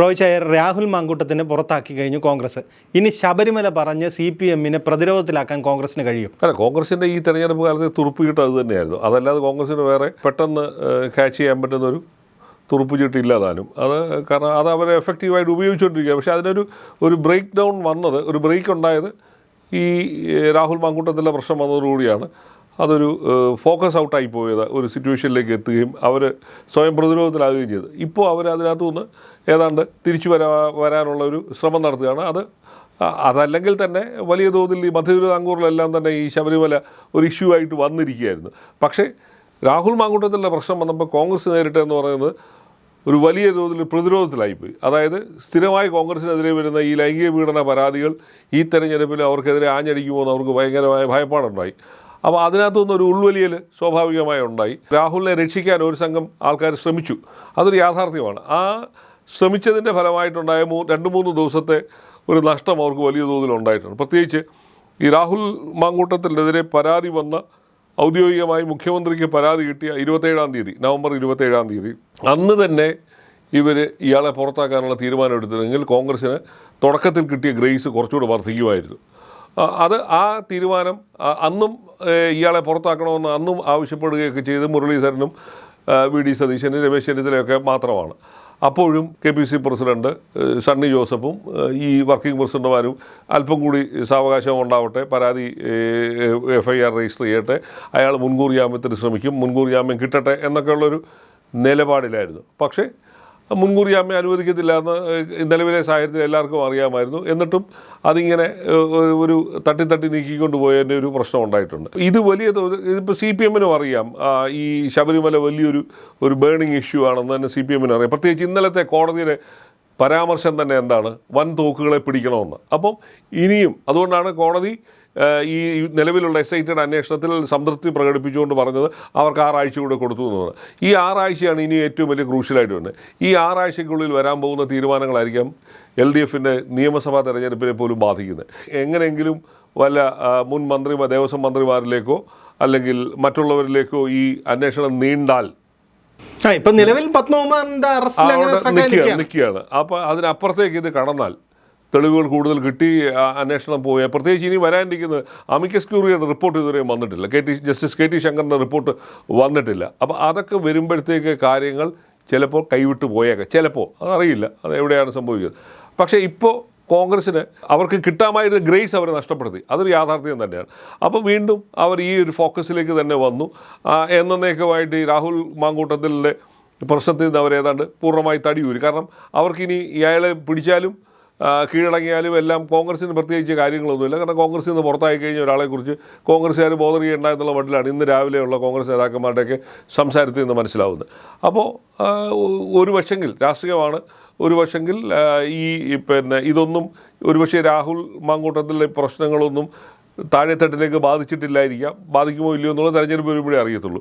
റോയ് ചായർ രാഹുൽ മാങ്കൂട്ടത്തിനെ പുറത്താക്കി കഴിഞ്ഞു കോൺഗ്രസ്. ഇനി ശബരിമല പറഞ്ഞ് സി പി എമ്മിനെ പ്രതിരോധത്തിലാക്കാൻ കോൺഗ്രസിന് കഴിയും. അല്ല കോൺഗ്രസിന്റെ ഈ തെരഞ്ഞെടുപ്പ് കാലത്ത് തുറുപ്പ് ചീട്ട് അത് തന്നെയായിരുന്നു. അതല്ലാതെ കോൺഗ്രസിന് വേറെ പെട്ടെന്ന് ക്യാച്ച് ചെയ്യാൻ പറ്റുന്ന ഒരു തുറുപ്പ് ചീട്ട് ഇല്ലാതാനും. അത് കാരണം അത് അവരെ എഫക്റ്റീവായിട്ട് ഉപയോഗിച്ചുകൊണ്ടിരിക്കുക പക്ഷേ അതിനൊരു ഒരു ബ്രേക്ക് ഡൗൺ വന്നത് ഒരു ബ്രേക്ക് ഉണ്ടായത് ഈ രാഹുൽ മാങ്കൂട്ടത്തിലെ പ്രശ്നം വന്നതോടുകൂടിയാണ് അതൊരു ഫോക്കസ് ഔട്ടായി പോയത് ഒരു സിറ്റുവേഷനിലേക്ക് എത്തുകയും അവർ സ്വയം പ്രതിരോധത്തിലാകുകയും ചെയ്തു. ഇപ്പോൾ അവർ അതിനകത്തു നിന്ന് ഏതാണ്ട് തിരിച്ചു വരാ വരാനുള്ള ഒരു ശ്രമം നടത്തുകയാണ്. അത് അതല്ലെങ്കിൽ തന്നെ വലിയ തോതിൽ ഈ മധ്യതിരുവിതാംകൂറിലെല്ലാം തന്നെ ഈ ശബരിമല ഒരു ഇഷ്യൂ ആയിട്ട് വന്നിരിക്കുകയായിരുന്നു. പക്ഷേ രാഹുൽ മാങ്കൂട്ടത്തിന്റെ പ്രശ്നം വന്നപ്പോൾ കോൺഗ്രസ് നേരിട്ടെന്ന് പറയുന്നത് ഒരു വലിയ തോതിൽ പ്രതിരോധത്തിലായിപ്പോയി. അതായത് സ്ഥിരമായി കോൺഗ്രസിനെതിരെ വരുന്ന ഈ ലൈംഗിക പീഡന പരാതികൾ ഈ തെരഞ്ഞെടുപ്പിൽ അവർക്കെതിരെ ആഞ്ഞടിക്കുമോ എന്ന് അവർക്ക് ഭയങ്കരമായ ഭയപ്പാടുണ്ടായി. അപ്പോൾ അതിനകത്തുനിന്ന് ഒരു ഉൾവലിയൽ സ്വാഭാവികമായി ഉണ്ടായി. രാഹുലിനെ രക്ഷിക്കാൻ ഒരു സംഘം ആൾക്കാർ ശ്രമിച്ചു. അതൊരു യാഥാർത്ഥ്യമാണ്. ആ ശ്രമിച്ചതിന്റെ ഫലമായിട്ടുണ്ടായ മൂ രണ്ട് മൂന്ന് ദിവസത്തെ ഒരു നഷ്ടം അവർക്ക് വലിയ തോതിൽ ഉണ്ടായിട്ടുണ്ട്. പ്രത്യേകിച്ച് ഈ രാഹുൽ മാങ്കൂട്ടത്തിനെതിരെ പരാതി വന്ന ഔദ്യോഗികമായി മുഖ്യമന്ത്രിക്ക് പരാതി കിട്ടിയ ഇരുപത്തേഴാം തീയതി നവംബർ ഇരുപത്തേഴാം തീയതി. അന്ന് തന്നെ ഇവർ ഇയാളെ പുറത്താക്കാനുള്ള തീരുമാനം എടുത്തിരുന്നെങ്കിൽ കോൺഗ്രസ്സിന് തുടക്കത്തിൽ കിട്ടിയ ഗ്രേസ് കുറച്ചുകൂടെ വർദ്ധിക്കുമായിരുന്നു. അത് ആ തീരുമാനം അന്നും ഇയാളെ പുറത്താക്കണമെന്ന് അന്നും ആവശ്യപ്പെടുകയൊക്കെ ചെയ്ത് മുരളീധരനും വി ഡി സതീശനും രമേശ് ചെന്നിത്തലയൊക്കെ മാത്രമാണ്. അപ്പോഴും K P C president Sunny ജോസഫും ഈ വർക്കിംഗ് പ്രസിഡന്റുമാരും അല്പം കൂടി സാവകാശം ഉണ്ടാവട്ടെ പരാതി എഫ് ഐ ആർ രജിസ്റ്റർ ചെയ്യട്ടെ അയാൾ മുൻകൂർ ജാമ്യത്തിന് ശ്രമിക്കും മുൻകൂർ ജാമ്യം കിട്ടട്ടെ എന്നൊക്കെയുള്ളൊരു നിലപാടിലായിരുന്നു. പക്ഷേ മുൻകൂർ ജാമ്യം അനുവദിക്കത്തില്ല എന്ന് നിലവിലെ സാഹചര്യത്തിൽ എല്ലാവർക്കും അറിയാമായിരുന്നു. എന്നിട്ടും അതിങ്ങനെ ഒരു തട്ടി തട്ടി നീക്കിക്കൊണ്ട് പോയതിന്റെ ഒരു പ്രശ്നം ഉണ്ടായിട്ടുണ്ട്. ഇത് വലിയ ഇതിപ്പോൾ സി പി എമ്മിനും അറിയാം. ഈ ശബരിമല വലിയൊരു ഒരു ബേണിംഗ് ഇഷ്യൂ ആണെന്ന് തന്നെ സി പി എമ്മിന് അറിയാം. പ്രത്യേകിച്ച് ഇന്നലത്തെ കോടതിയുടെ പരാമർശം തന്നെ എന്താണ്? വൻ തോക്കുകളെ പിടിക്കണമെന്ന്. അപ്പം ഇനിയും അതുകൊണ്ടാണ് കോടതി ഈ നിലവിലുള്ള ടിയുടെ അന്വേഷണത്തിൽ സംതൃപ്തി പ്രകടിപ്പിച്ചുകൊണ്ട് പറഞ്ഞത് അവർക്ക് ആറാഴ്ച കൂടെ കൊടുത്തു എന്നാണ്. ഈ ആറാഴ്ചയാണ് ഇനി ഏറ്റവും വലിയ ക്രൂഷ്യലായിട്ട് വരുന്നത്. ഈ ആറാഴ്ചയ്ക്കുള്ളിൽ വരാൻ പോകുന്ന തീരുമാനങ്ങളായിരിക്കാം എൽ ഡി എഫിന്റെ നിയമസഭാ തെരഞ്ഞെടുപ്പിനെ പോലും ബാധിക്കുന്നത്. എങ്ങനെയെങ്കിലും വല്ല മുൻ മന്ത്രി ദേവസ്വം മന്ത്രിമാരിലേക്കോ അല്ലെങ്കിൽ മറ്റുള്ളവരിലേക്കോ ഈ അന്വേഷണം നീണ്ടാൽ ഇപ്പൊ നിലവിൽ പത്മകുമാറിന്റെ അറസ്റ്റിൽ stuck നിൽക്കുകയാണ്. നിൽക്കുകയാണ്. അതിനപ്പുറത്തേക്ക് ഇത് കടന്നാൽ തെളിവുകൾ കൂടുതൽ കിട്ടി അന്വേഷണം പോയ. പ്രത്യേകിച്ച് ഇനി വരാനിരിക്കുന്നത് അമിക്കസ് ക്യൂറിയുടെ റിപ്പോർട്ട് ഇതുവരെയും വന്നിട്ടില്ല. K T justice K T ശങ്കറിന്റെ report വന്നിട്ടില്ല. അപ്പോൾ അതൊക്കെ വരുമ്പോഴത്തേക്ക് കാര്യങ്ങൾ ചിലപ്പോൾ കൈവിട്ട് പോയേക്കാം. ചിലപ്പോൾ അതറിയില്ല. അത് എവിടെയാണ് സംഭവിക്കുന്നത് പക്ഷേ ഇപ്പോൾ കോൺഗ്രസ്സിന് അവർക്ക് കിട്ടാമായിരുന്ന ഗ്രേസ് അവരെ നഷ്ടപ്പെടുത്തി. അതൊരു യാഥാർത്ഥ്യം തന്നെയാണ്. അപ്പോൾ വീണ്ടും അവർ ഈ ഒരു ഫോക്കസിലേക്ക് തന്നെ വന്നു. എന്നേക്കുമായിട്ട് ഈ രാഹുൽ മാങ്കൂട്ടത്തിലെ പ്രശ്നത്തിൽ നിന്ന് അവരേതാണ്ട് പൂർണമായി തടിയൂരി. കാരണം അവർക്കിനി ഇയാളെ പിടിച്ചാലും കീഴടങ്ങിയാലും എല്ലാം കോൺഗ്രസിന് പ്രത്യേകിച്ച് കാര്യങ്ങളൊന്നുമില്ല. കാരണം കോൺഗ്രസിൽ നിന്ന് പുറത്തായി കഴിഞ്ഞ ഒരാളെക്കുറിച്ച് കോൺഗ്രസ്സുകാർ ബോധർ ചെയ്യേണ്ട എന്നുള്ള മട്ടിലാണ് ഇന്ന് രാവിലെയുള്ള കോൺഗ്രസ് നേതാക്കന്മാരുടെയൊക്കെ സംസാരത്തിൽ നിന്ന് മനസ്സിലാവുന്നത്. അപ്പോൾ ഒരു പക്ഷെങ്കിൽ രാഷ്ട്രീയമാണ് ഒരു പക്ഷെങ്കിൽ ഈ പിന്നെ ഇതൊന്നും ഒരുപക്ഷെ രാഹുൽ മാങ്കൂട്ടത്തിലെ പ്രശ്നങ്ങളൊന്നും താഴെത്തട്ടിലേക്ക് ബാധിച്ചിട്ടില്ലായിരിക്കാം. ബാധിക്കുമോ ഇല്ലയോ എന്നുള്ളത് തെരഞ്ഞെടുപ്പ് വരുമ്പോഴേ അറിയത്തുള്ളൂ.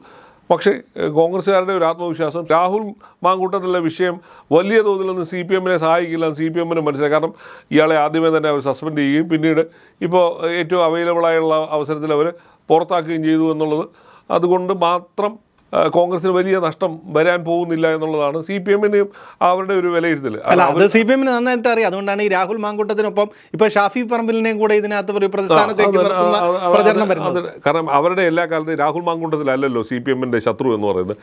പക്ഷേ കോൺഗ്രസ്സുകാരുടെ ഒരു ആത്മവിശ്വാസം രാഹുൽ മാങ്കൂട്ടത്തിലെ വിഷയം വലിയ തോതിലൊന്നും സി പി എമ്മിനെ സഹായിക്കില്ല സി പി എമ്മിന് മനസ്സിലായി. കാരണം ഇയാളെ ആദ്യമേ തന്നെ അവർ സസ്പെൻഡ് ചെയ്യുകയും പിന്നീട് ഇപ്പോൾ ഏറ്റവും അവൈലബിളായുള്ള അവസരത്തിൽ അവർ പുറത്താക്കുകയും ചെയ്തു എന്നുള്ളത്. അതുകൊണ്ട് മാത്രം കോൺഗ്രസിന് വലിയ നഷ്ടം വരാൻ പോകുന്നില്ല എന്നുള്ളതാണ് സി പി എമ്മിനെയും അവരുടെ ഒരു വിലയിരുത്തൽ അല്ല അത് സി പി എമ്മിന് നന്നായിട്ട് അറിയാം. അതുകൊണ്ടാണ് ഈ രാഹുൽ മാങ്കൂട്ടത്തിനൊപ്പം ഇപ്പൊ ഷാഫി പറമ്പിലിനെയും കൂടെ ഇതിനകത്ത് ഒരു പ്രസ്ഥാനത്തേക്ക് പ്രചരണം വരുന്നത് കാരണം അവരുടെ എല്ലാ കാലത്തും രാഹുൽ മാങ്കൂട്ടത്തിലല്ലല്ലോ സി പി എമ്മിന്റെ ശത്രു എന്ന് പറയുന്നത്.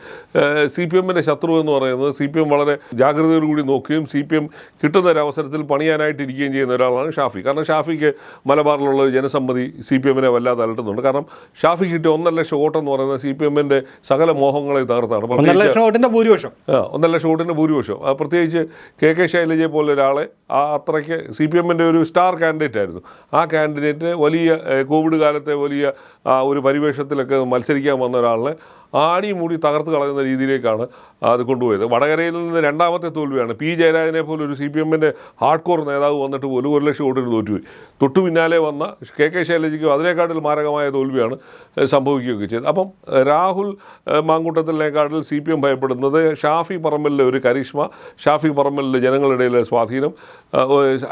സി പി എമ്മിന്റെ ശത്രു എന്ന് പറയുന്നത് സി പി എം വളരെ ജാഗ്രതയോടുകൂടി നോക്കുകയും സി പി എം കിട്ടുന്ന ഒരു അവസരത്തിൽ പണിയാനായിട്ട് ഇരിക്കുകയും ചെയ്യുന്ന ഒരാളാണ് ഷാഫി. കാരണം ഷാഫിക്ക് മലബാറിലുള്ള ഒരു ജനസമ്മതി സി പി എമ്മിനെ വല്ലാതെ അലട്ടുന്നുണ്ട്. കാരണം ഷാഫി കിട്ടിയ ഒന്നര ലക്ഷം വോട്ടെന്ന് പറയുന്നത് സി പി എമ്മിന്റെ സകല മോഹങ്ങളെ തകർത്താണ്. ഒന്നര ലക്ഷം വോട്ടിന്റെ ഭൂരിപക്ഷം. ആ ഒന്നര ലക്ഷം വോട്ടിന്റെ ഭൂരിപക്ഷം. പ്രത്യേകിച്ച് കെ കെ ശൈലജയെ പോലെ ഒരാളെ ആ അത്രയ്ക്ക് സി പി എമ്മിന്റെ ഒരു സ്റ്റാർ കാൻഡിഡേറ്റ് ആയിരുന്നു. ആ കാൻഡിഡേറ്റ് വലിയ കോവിഡ് കാലത്തെ വലിയ ആ ഒരു പരിവേഷത്തിലൊക്കെ മത്സരിക്കാൻ വന്ന ഒരാളിനെ ആടി മൂടി തകർത്ത് കളയുന്ന രീതിയിലേക്കാണ് അത് കൊണ്ടുപോയത്. വടകരയിൽ നിന്ന് രണ്ടാമത്തെ തോൽവിയാണ്. പി ജയരാജനെ പോലെ ഒരു സി പി എമ്മിന്റെ ഹാർഡ് കോർ നേതാവ് വന്നിട്ട് പോലും ഒരു ലക്ഷം വോട്ടിന് തോറ്റുപോയി. തൊട്ടു പിന്നാലെ വന്ന കെ കെ ശൈലജയ്ക്കും അതിനേക്കാട്ടിൽ മാരകമായ തോൽവിയാണ് സംഭവിക്കുകയൊക്കെ ചെയ്തത്. അപ്പം രാഹുൽ മാങ്കൂട്ടത്തിലേക്കാട്ടിൽ സി പി എം ഭയപ്പെടുന്നത് ഷാഫി പറമ്പലിലെ ഒരു കരിഷ്മ ഷാഫി പറമ്പലിലെ ജനങ്ങളുടെ സ്വാധീനം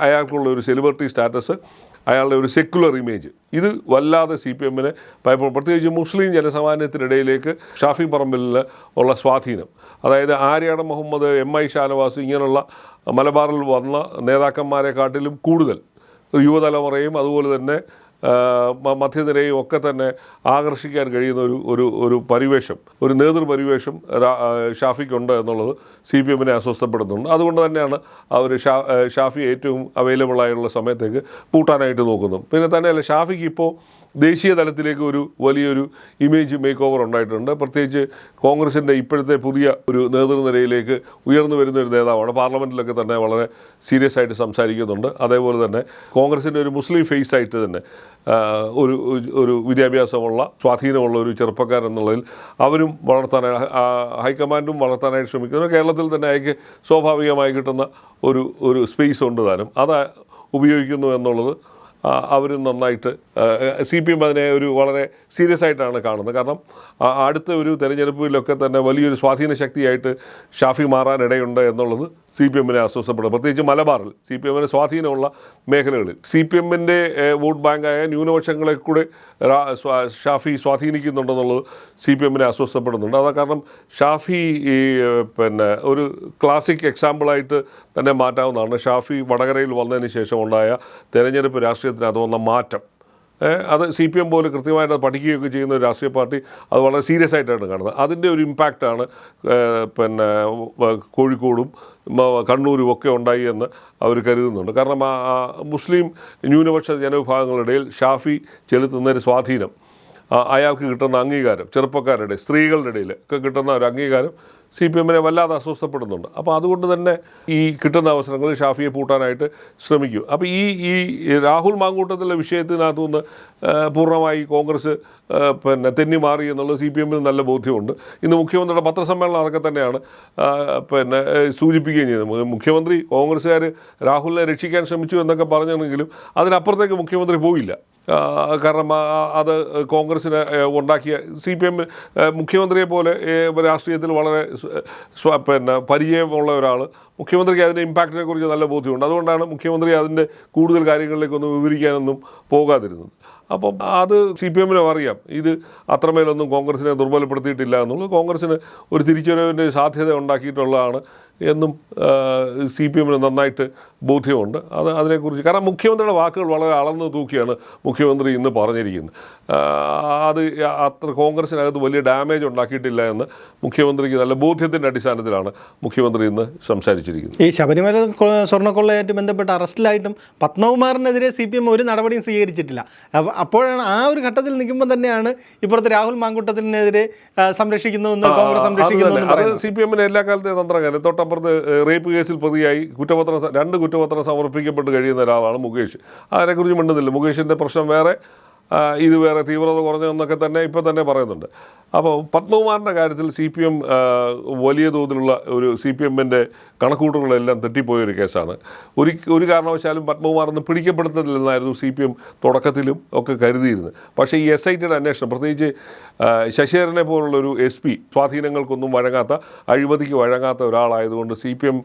അയാൾക്കുള്ള ഒരു സെലിബ്രിറ്റി സ്റ്റാറ്റസ് അയാളുടെ ഒരു സെക്യുലർ ഇമേജ് ഇത് വല്ലാതെ സി പി എമ്മിനെ ഭയപ്പെടും പ്രത്യേകിച്ച് മുസ്ലിം ജനസമാനത്തിനിടയിലേക്ക് ഷാഫി പറമ്പിലിൽ ഉള്ള സ്വാധീനം. അതായത് ആര്യാട മുഹമ്മദ് എം ഐ ഷാനവാസ് ഇങ്ങനെയുള്ള മലബാറിൽ വന്ന നേതാക്കന്മാരെക്കാട്ടിലും കൂടുതൽ യുവതലമുറയും അതുപോലെ തന്നെ മധ്യനിരയും ഒക്കെ തന്നെ ആകർഷിക്കാൻ കഴിയുന്ന ഒരു ഒരു ഒരു പരിവേഷം ഒരു നേതൃപരിവേഷം ഷാഫിക്കുണ്ട് എന്നുള്ളത് സി പി എമ്മിനെ അസ്വസ്ഥപ്പെടുന്നുണ്ട് അതുകൊണ്ട് തന്നെയാണ് അവർ ഷാ ഷാഫി ഏറ്റവും അവൈലബിൾ ആയുള്ള സമയത്തേക്ക് പൂട്ടാനായിട്ട് നോക്കുന്നത്. പിന്നെ തന്നെയല്ല ഷാഫിക്ക് ഇപ്പോൾ ദേശീയ തലത്തിലേക്ക് ഒരു വലിയൊരു ഇമേജ് മേക്ക് ഓവർ ഉണ്ടായിട്ടുണ്ട്. പ്രത്യേകിച്ച് കോൺഗ്രസിന്റെ ഇപ്പോഴത്തെ പുതിയ ഒരു നേതൃനിരയിലേക്ക് ഉയർന്നു വരുന്ന ഒരു നേതാവാണ്. പാർലമെന്റിലൊക്കെ തന്നെ വളരെ സീരിയസ് ആയിട്ട് സംസാരിക്കുന്നുണ്ട്. അതേപോലെ തന്നെ കോൺഗ്രസിന്റെ ഒരു മുസ്ലിം ഫേസ് ആയിട്ട് തന്നെ ഒരു ഒരു വിദ്യാഭ്യാസമുള്ള സ്വാധീനമുള്ള ഒരു ചെറുപ്പക്കാരൻ എന്നുള്ളതിൽ അവരും വളർത്താനായി ആ, ഹൈക്കമാൻഡും വളർത്താനായിട്ട് ശ്രമിക്കുന്നു. കേരളത്തിൽ തന്നെ അയക്ക് സ്വാഭാവികമായി കിട്ടുന്ന ഒരു ഒരു സ്പേസ് ഉണ്ട് താനും. അത് ഉപയോഗിക്കുന്നു എന്നുള്ളത് അവരും നന്നായിട്ട് സി പി എം അതിനെ ഒരു വളരെ സീരിയസ് ആയിട്ടാണ് കാണുന്നത്. കാരണം അടുത്ത ഒരു തെരഞ്ഞെടുപ്പിലൊക്കെ തന്നെ വലിയൊരു സ്വാധീന ശക്തിയായിട്ട് ഷാഫി മാറാനിടയുണ്ട് എന്നുള്ളത് സി പി എമ്മിനെ അസ്വസ്ഥപ്പെടും പ്രത്യേകിച്ച് മലബാറിൽ സി പി എമ്മിന് സ്വാധീനമുള്ള മേഖലകളിൽ. സി പി എമ്മിന്റെ വോട്ട് ബാങ്കായ ന്യൂനപക്ഷങ്ങളെ കൂടെ ഷാഫി സ്വാധീനിക്കുന്നുണ്ടെന്നുള്ളത് സി പി എമ്മിനെ അസ്വസ്ഥപ്പെടുന്നുണ്ട് അതാ കാരണം ഷാഫി ഈ പിന്നെ ഒരു ക്ലാസിക് എക്സാമ്പിളായിട്ട് തന്നെ മാറ്റാവുന്നതാണ്. ഷാഫി വടകരയിൽ വന്നതിന് ശേഷം ഉണ്ടായ തെരഞ്ഞെടുപ്പ് രാഷ്ട്രീയത്തിനകത്ത് വന്ന മാറ്റം. അത് സി പി എം പോലെ കൃത്യമായിട്ട് അത് പഠിക്കുകയൊക്കെ ചെയ്യുന്ന ഒരു രാഷ്ട്രീയ പാർട്ടി അത് വളരെ സീരിയസ് ആയിട്ടാണ് കാണുന്നത്. അതിന്റെ ഒരു ഇമ്പാക്റ്റാണ് പിന്നെ കോഴിക്കോടും കണ്ണൂരും ഒക്കെ ഉണ്ടായി എന്ന് അവർ കരുതുന്നുണ്ട്. കാരണം ആ മുസ്ലിം ന്യൂനപക്ഷ ജനവിഭാഗങ്ങളുടെ ഇടയിൽ ഷാഫി ചെലുത്തുന്ന ഒരു സ്വാധീനം അയാൾക്ക് കിട്ടുന്ന അംഗീകാരം ചെറുപ്പക്കാരുടെ സ്ത്രീകളുടെ ഇടയിൽ ഒക്കെ കിട്ടുന്ന ഒരു അംഗീകാരം സി പി എമ്മിനെ വല്ലാതെ അസ്വസ്ഥപ്പെടുന്നുണ്ട്. അപ്പോൾ അതുകൊണ്ട് തന്നെ ഈ കിട്ടുന്ന അവസരങ്ങളിൽ ഷാഫിയെ പൂട്ടാനായിട്ട് ശ്രമിക്കും. അപ്പോൾ ഈ ഈ രാഹുൽ മാങ്കൂട്ടത്തിലെ വിഷയത്തിനകത്തു നിന്ന് പൂർണമായി കോൺഗ്രസ് പിന്നെ തെന്നി മാറി എന്നുള്ളത് സി പി എമ്മിന് നല്ല ബോധ്യമുണ്ട്. ഇന്ന് മുഖ്യമന്ത്രിയുടെ പത്രസമ്മേളനം അതൊക്കെ തന്നെയാണ് പിന്നെ സൂചിപ്പിക്കുകയും ചെയ്തത്. മുഖ്യമന്ത്രി കോൺഗ്രസ്സുകാർ രാഹുലിനെ രക്ഷിക്കാൻ ശ്രമിച്ചു എന്നൊക്കെ പറഞ്ഞെങ്കിലും അതിനപ്പുറത്തേക്ക് മുഖ്യമന്ത്രി പോയില്ല. കാരണം അത് കോൺഗ്രസ്സിന് ഉണ്ടാക്കിയ സി പി എം മുഖ്യമന്ത്രിയെ പോലെ രാഷ്ട്രീയത്തിൽ വളരെ പിന്നെ പരിചയമുള്ള ഒരാൾ മുഖ്യമന്ത്രിക്ക് അതിന്റെ ഇമ്പാക്റ്റിനെ കുറിച്ച് നല്ല ബോധ്യമുണ്ട്. അതുകൊണ്ടാണ് മുഖ്യമന്ത്രി അതിന്റെ കൂടുതൽ കാര്യങ്ങളിലേക്കൊന്നും വിവരിക്കാനൊന്നും പോകാതിരുന്നത്. അപ്പം അത് സി പി എമ്മിനും അറിയാം. ഇത് അത്രമേലൊന്നും കോൺഗ്രസിനെ ദുർബലപ്പെടുത്തിയിട്ടില്ല എന്നുള്ളത്. കോൺഗ്രസിന് ഒരു തിരിച്ചുവരവിന്റെ സാധ്യത ഉണ്ടാക്കിയിട്ടുള്ളതാണ് എന്നും സി പി എമ്മിന് നന്നായിട്ട് ബോധ്യമുണ്ട്. അത് അതിനെക്കുറിച്ച് കാരണം മുഖ്യമന്ത്രിയുടെ വാക്കുകൾ വളരെ അളന്ന് തൂക്കിയാണ് മുഖ്യമന്ത്രി ഇന്ന് പറഞ്ഞിരിക്കുന്നത്. അത് അത്ര കോൺഗ്രസിനകത്ത് വലിയ ഡാമേജ് ഉണ്ടാക്കിയിട്ടില്ല എന്ന് മുഖ്യമന്ത്രിക്ക് നല്ല ബോധ്യത്തിന്റെ അടിസ്ഥാനത്തിലാണ് മുഖ്യമന്ത്രി ഇന്ന് സംസാരിച്ചിരിക്കുന്നത്. ഈ ശബരിമല സ്വർണക്കൊള്ളയായിട്ട് ബന്ധപ്പെട്ട് അറസ്റ്റിലായിട്ടും പത്മകുമാറിനെതിരെ സി പി എം ഒരു നടപടിയും സ്വീകരിച്ചിട്ടില്ല. അപ്പ- അപ്പോഴാണ് ആ ഒരു ഘട്ടത്തിൽ നിൽക്കുമ്പോൾ തന്നെയാണ് ഇപ്പുറത്തെ രാഹുൽ മാങ്കൂട്ടത്തിനെതിരെ സംരക്ഷിക്കുന്നു കോൺഗ്രസ് സംരക്ഷിക്കുന്നു സി പി എമ്മിന് എല്ലാ കാലത്തെയും തന്ത്രകാരം തൊട്ടപ്പുറത്ത് ഏഹ്, റേപ്പ് കേസിൽ പ്രതിയായി കുറ്റപത്രം രണ്ട് കുറ്റപത്രം സമർപ്പിക്കപ്പെട്ട് കഴിയുന്ന ഒരാളാണ് മുകേഷ്. അതിനെക്കുറിച്ച് മിണ്ടുന്നില്ല. മുകേഷിന്റെ പ്രശ്നം വേറെ ഇത് വേറെ തീവ്രത കുറഞ്ഞതെന്നൊക്കെ തന്നെ ഇപ്പം തന്നെ പറയുന്നുണ്ട്. അപ്പോൾ പത്മകുമാറിന്റെ കാര്യത്തിൽ സി പി എം വലിയ തോതിലുള്ള ഒരു സി പി എമ്മിന്റെ കണക്കൂട്ടുകളെല്ലാം തെറ്റിപ്പോയൊരു കേസാണ്. ഒരു ഒരു കാരണവശാലും പത്മകുമാർ ഒന്നും പിടിക്കപ്പെടുത്തില്ലെന്നായിരുന്നു സി പി എം തുടക്കത്തിലും ഒക്കെ കരുതിയിരുന്നത്. പക്ഷേ ഈ എസ് ഐ ടിയുടെ അന്വേഷണം പ്രത്യേകിച്ച് ശശിധരനെ പോലുള്ളൊരു എസ് പി സ്വാധീനങ്ങൾക്കൊന്നും വഴങ്ങാത്ത അഴിമതിക്ക് വഴങ്ങാത്ത ഒരാളായതുകൊണ്ട് സി പി എം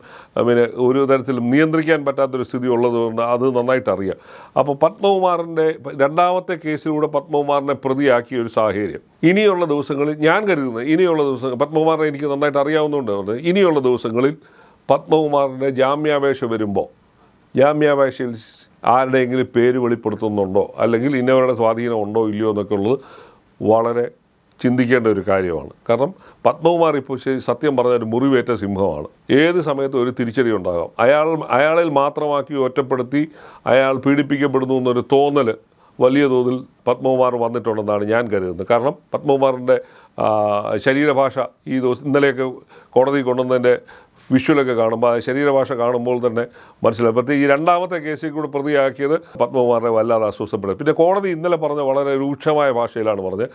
പിന്നെ ഒരു തരത്തിലും നിയന്ത്രിക്കാൻ പറ്റാത്തൊരു സ്ഥിതി ഉള്ളതുകൊണ്ട് അത് നന്നായിട്ട് അറിയാം അപ്പോൾ പത്മകുമാറിന്റെ രണ്ടാമത്തെ കേസിലൂടെ പത്മകുമാറിനെ പ്രതിയാക്കിയ ഒരു സാഹചര്യം. ഇനിയുള്ള ദിവസങ്ങളിൽ ഞാൻ കരുതുന്നത് ഇനിയുള്ള ദിവസങ്ങൾ പത്മകുമാറിനെ എനിക്ക് നന്നായിട്ട് അറിയാവുന്നതുകൊണ്ട് ഇനിയുള്ള ദിവസങ്ങളിൽ പത്മകുമാറിന്റെ ജാമ്യാപേക്ഷ വരുമ്പോൾ ജാമ്യാപേക്ഷയിൽ ആരുടെയെങ്കിലും പേര് വെളിപ്പെടുത്തുന്നുണ്ടോ? അല്ലെങ്കിൽ ഇന്നവരുടെ സ്വാധീനം ഉണ്ടോ ഇല്ലയോ എന്നൊക്കെ ഉള്ളത് വളരെ ചിന്തിക്കേണ്ട ഒരു കാര്യമാണ്. കാരണം പത്മകുമാർ ഇപ്പോൾ സത്യം പറഞ്ഞ ഒരു മുറിവേറ്റ സിംഹമാണ്. ഏത് സമയത്തും ഒരു തിരിച്ചടി ഉണ്ടാകാം. അയാൾ അയാളിൽ മാത്രമാക്കി ഒറ്റപ്പെടുത്തി അയാൾ പീഡിപ്പിക്കപ്പെടുന്നു എന്നൊരു തോന്നൽ വലിയ തോതിൽ പത്മകുമാർ വന്നിട്ടുണ്ടെന്നാണ് ഞാൻ കരുതുന്നത്. കാരണം പത്മകുമാറിന്റെ ശരീരഭാഷ ഈ ദിവസം ഇന്നലെയൊക്കെ കോടതി കൊണ്ടുവന്നതിന്റെ വിഷ്വലൊക്കെ കാണുമ്പോൾ ആ ശരീരഭാഷ കാണുമ്പോൾ തന്നെ മനസ്സിലാവും. പ്രത്യേകിച്ച് ഈ രണ്ടാമത്തെ കേസിൽ കൂടെ പ്രതിയാക്കിയത് പത്മകുമാറിനെ വല്ലാതെ അസ്വസ്ഥപ്പെടും പിന്നെ കോടതി ഇന്നലെ പറഞ്ഞ വളരെ രൂക്ഷമായ ഭാഷയിലാണ് പറഞ്ഞത്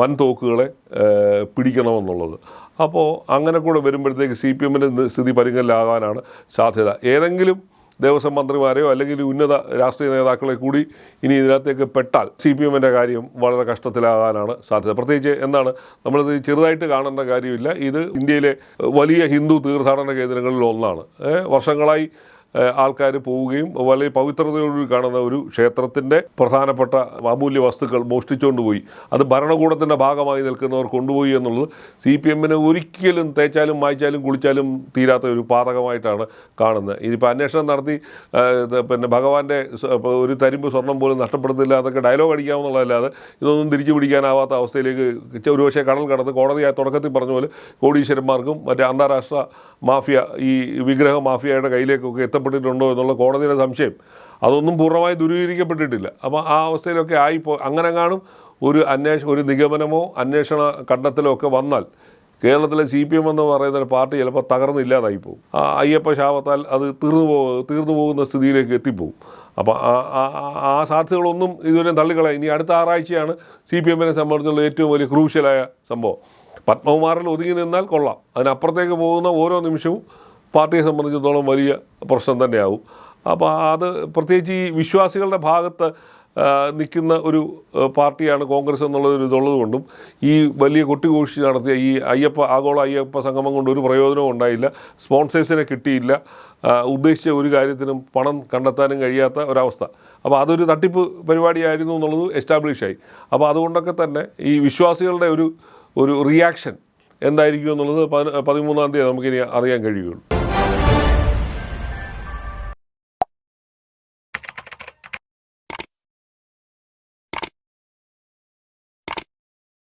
വൻ തോക്കുകളെ പിടിക്കണമെന്നുള്ളത്. അപ്പോൾ അങ്ങനെ കൂടെ വരുമ്പോഴത്തേക്ക് സി പി എമ്മിന്റെ സ്ഥിതി പരിഗണനയിലാകാനാണ് സാധ്യത. ഏതെങ്കിലും ദേവസ്വം മന്ത്രിമാരെയോ അല്ലെങ്കിൽ ഉന്നത രാഷ്ട്രീയ നേതാക്കളെ കൂടി ഇനി ഇതിനകത്തേക്ക് പെട്ടാൽ സി പി എമ്മിന്റെ കാര്യം വളരെ കഷ്ടത്തിലാകാനാണ് സാധ്യത. പ്രത്യേകിച്ച് എന്താണ് നമ്മളിത് ചെറുതായിട്ട് കാണേണ്ട കാര്യമില്ല. ഇത് ഇന്ത്യയിലെ വലിയ ഹിന്ദു തീർത്ഥാടന കേന്ദ്രങ്ങളിൽ ഒന്നാണ്. വർഷങ്ങളായി ആൾക്കാർ പോവുകയും വളരെ പവിത്രതയോടുകൂടി കാണുന്ന ഒരു ക്ഷേത്രത്തിന്റെ പ്രധാനപ്പെട്ട അമൂല്യ വസ്തുക്കൾ മോഷ്ടിച്ചുകൊണ്ട് പോയി. അത് ഭരണകൂടത്തിന്റെ ഭാഗമായി നിൽക്കുന്നവർ കൊണ്ടുപോയി എന്നുള്ളത് സി പി എമ്മിന് ഒരിക്കലും തേച്ചാലും മായ്ച്ചാലും കുളിച്ചാലും തീരാത്ത ഒരു പാതകമായിട്ടാണ് കാണുന്നത്. ഇതിപ്പോൾ അന്വേഷണം നടത്തി പിന്നെ ഭഗവാന്റെ ഒരു തരിമ്പ് സ്വർണം പോലും നഷ്ടപ്പെടുത്തില്ല അതൊക്കെ ഡയലോഗ് അടിക്കാമെന്നുള്ളതല്ലാതെ ഇതൊന്നും തിരിച്ചു പിടിക്കാനാവാത്ത അവസ്ഥയിലേക്ക് ഒരു പക്ഷേ കടൽ കടന്ന് കോടതി തുടക്കത്തിൽ പറഞ്ഞ പോലെ കോടീശ്വരന്മാർക്കും മറ്റേ അന്താരാഷ്ട്ര മാഫിയ ഈ വിഗ്രഹ മാഫിയയുടെ കയ്യിലേക്കൊക്കെ എത്തപ്പെട്ടിട്ടുണ്ടോ എന്നുള്ള കോടതിയുടെ സംശയം. അതൊന്നും പൂർണമായി ദുരീകരിക്കപ്പെട്ടിട്ടില്ല അപ്പോൾ ആ അവസ്ഥയിലൊക്കെ ആയിപ്പോ അങ്ങനെ കാണും. ഒരു അന്വേഷ ഒരു നിഗമനമോ അന്വേഷണ കണ്ടെത്തലോ ഒക്കെ വന്നാൽ കേരളത്തിലെ സി പി എം എന്ന് പറയുന്ന പാർട്ടി ചിലപ്പോൾ തകർന്നില്ലാതായി പോകും. ആ അയ്യപ്പ ശാപത്താൽ അത് തീർന്നു പോ തീർന്നു പോകുന്ന സ്ഥിതിയിലേക്ക് എത്തിപ്പോവും. അപ്പോൾ ആ- ആ സാധ്യതകളൊന്നും ഇതുവരെ തള്ളിക്കളയാം ഇനി അടുത്ത ആറാഴ്ചയാണ് സി പി എമ്മിനെ സംബന്ധിച്ചുള്ള ഏറ്റവും വലിയ ക്രൂഷ്യലായ സംഭവം. പത്മകുമാറിൽ ഒതുങ്ങി നിന്നാൽ കൊള്ളാം. അതിനപ്പുറത്തേക്ക് പോകുന്ന ഓരോ നിമിഷവും പാർട്ടിയെ സംബന്ധിച്ചിടത്തോളം വലിയ പ്രശ്നം തന്നെയാവും. അപ്പോൾ അത് പ്രത്യേകിച്ച് ഈ വിശ്വാസികളുടെ ഭാഗത്ത് നിൽക്കുന്ന ഒരു പാർട്ടിയാണ് കോൺഗ്രസ് എന്നുള്ള ഒരു ഇതുള്ളത് കൊണ്ടും ഈ വലിയ കൊട്ടിഘോഷിച്ച് നടത്തിയ ഈ അയ്യപ്പ ആഗോള അയ്യപ്പ സംഗമം കൊണ്ട് ഒരു പ്രയോജനവും ഉണ്ടായില്ല. സ്പോൺസേഴ്സിനെ കിട്ടിയില്ല. ഉദ്ദേശിച്ച ഒരു കാര്യത്തിനും പണം കണ്ടെത്താനും കഴിയാത്ത ഒരവസ്ഥ. അപ്പോൾ അതൊരു തട്ടിപ്പ് പരിപാടിയായിരുന്നു എന്നുള്ളത് എസ്റ്റാബ്ലിഷായി അപ്പോൾ അതുകൊണ്ടൊക്കെ തന്നെ ഈ വിശ്വാസികളുടെ ഒരു ഒരു റിയാക്ഷൻ എന്തായിരിക്കും എന്നുള്ളത് പതിമൂന്നാം തീയതി നമുക്കിനി അറിയാൻ കഴിയുകയുള്ളൂ